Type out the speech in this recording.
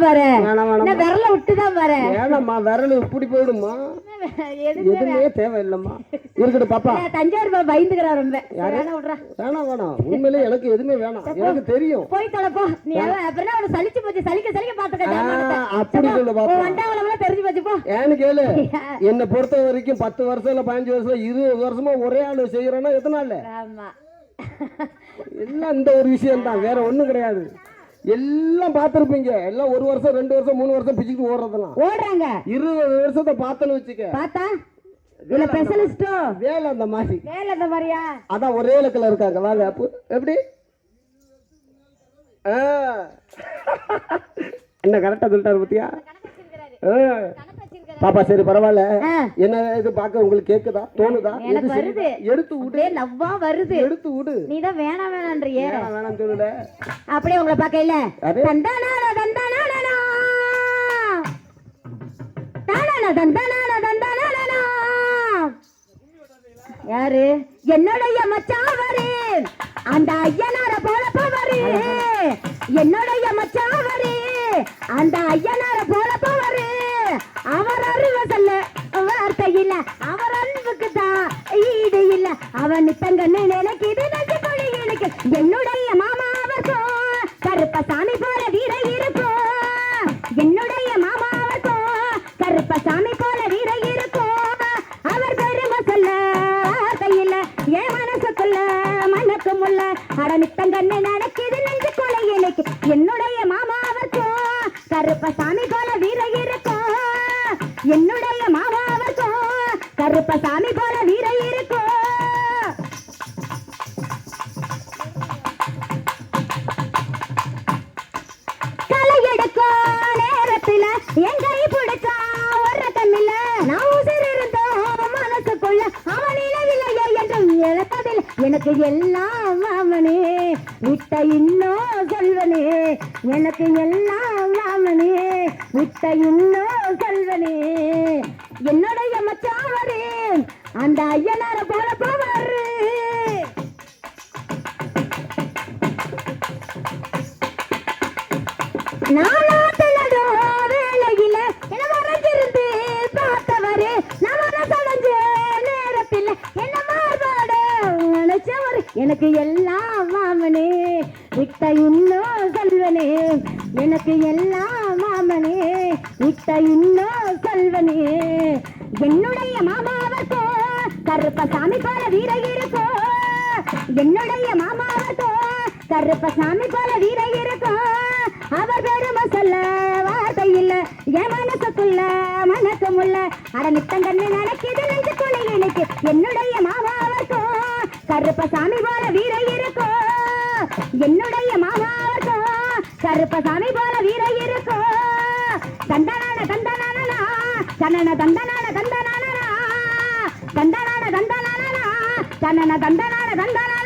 நான் விரல விரல் இப்படி போயிடுமா? எதுவுமே தேவையில்லைம்மா. இருக்கட்டும் பாப்பா. நான் தஞ்சாவூர் பாப்பா பயந்துக்கிறா ரொம்ப சரி, வேணா விட்றா. வேணாம் வேணாம். உண்மையிலே எனக்கு எதுவுமே வேணாம். எனக்கு தெரியும். போய் தொலைப்போ நீ அப்புறம் அவனை சலிச்சு போச்சு. சலிக்க சலிக்க பாத்துக்க ஆ, அப்படி சொல்லு பாப்பா. வண்டாவளம் தெரிஞ்சு போச்சு போ. ஏன்னு கேளு. என்னை பொறுத்த வரைக்கும் பத்து வருஷம் இல்ல பதினஞ்சு வருஷம் இருபது வருஷமா ஒரே ஆளு செய்யறேன்னா எத்தனால ஆமா. எல்லாம் இந்த ஒரு விஷயம் தான் வேற ஒண்ணும் கிடையாது. எல்லாம் பார்த்துருப்பீங்க. எல்லாம் ஒரு வருஷம் ரெண்டு வருஷம் மூணு வருஷம் பிச்சுக்கிட்டு ஓடுறதெல்லாம். ஓடுறாங்க. இருபது வருஷத்தை பார்த்தேன்னு வச்சுக்க. பார்த்தா? இல்ல ஸ்பெஷலிஸ்டோ வேலை அந்த மாதிரி. வேலை இந்த மாதிரியா? அதான் ஒரே இலக்கில் இருக்காங்க. வாங்க அப்போ எப்படி. என்ன கரெக்டாக சொல்லிட்டாரு பத்தியா? ஆ. பாப்பா சரி பரவாயில்ல. என்ன இது பார்க்க உங்களுக்கு கேக்குதா? தோணுதா? எனக்கு? வருது. எடுத்து விடு. லவ்வா வருது. எடுத்து விடு. நீ தான் வேணாம் வேணான்றியே வேணாம் வேணாம் சொல்லல அப்படியே உங்களை பார்க்கல தந்தானா தந்தானா தந்தானா யாரு? என்னுடைய மச்சாவரு. அந்த ஐயனார போல போவாரு. என்னுடைய மச்சாவரு. அந்த ஐயனார போல அவன் தங்கன்னு நஞ்சு கொழி எனக்கு என்னுடைய மாமா அவர்க்கும் கருப்பசாமி போல வீர இருக்கும் என்னுடைய மாமா அவர்க்கும் கருப்பசாமி போல வீர இருக்கும் அவர் பெருமை சொல்ல கையில என் மனசுக்குள்ள மனக்கும் உள்ள அடனித்தங்கன்னு நினைக்குது நஞ்சு கொலை எனக்கு என்னுடைய மாமா அவர்க்கும் கருப்பசாமி போல வீர இருக்கும் என்னுடைய மாமா அவர்க்கும் கருப்பசாமி போல வீர இருக்கும் என் கை பிடிச்சா ஒரு கண்ணில நான் உசிர் இருந்தோம் மனசுக்குள்ள அவன் இளவில்லையே என்றும் இழப்பதில் எனக்கு எல்லாம் அவனே. விட்ட இன்னும் சொல்வனே எனக்கு எல்லாம் அவனே. விட்ட இன்னும் சொல்வனே. என்னுடைய மச்சாவரே அந்த ஐயனார போல போவாரு. நானா எனக்கு எல்லாம் மாமனே விட்ட இன்னும் சொல்வனே. எனக்கு எல்லாம் மாமனே விட்ட இன்னும் சொல்வனே. என்னுடைய மாமாவர்க்கும் கருப்பசாமி போல வீர இருக்கோ என்னுடைய மாமாவர்க்கும் கருப்பசாமி போல வீர இருக்கோ அவர் பெருமை சொல்ல வார்த்தை இல்ல என் மனசுக்குள்ள மனசும் உள்ள. அடமித்தங்கன்னு நடக்குது நெஞ்சு கொலை எனக்கு. என்னுடைய மாமாவர்க்கும் கருப்பசாமி போல வீர இருக்கோ. என்னுடைய மாமாவர்க்கும் கருப்பசாமி போல வீர இருக்கோ. தந்தனான தந்தனானா தன்னன தந்தனான தந்தனானா தந்தனான தந்தனானா தன்னன தந்தனான தந்தனானா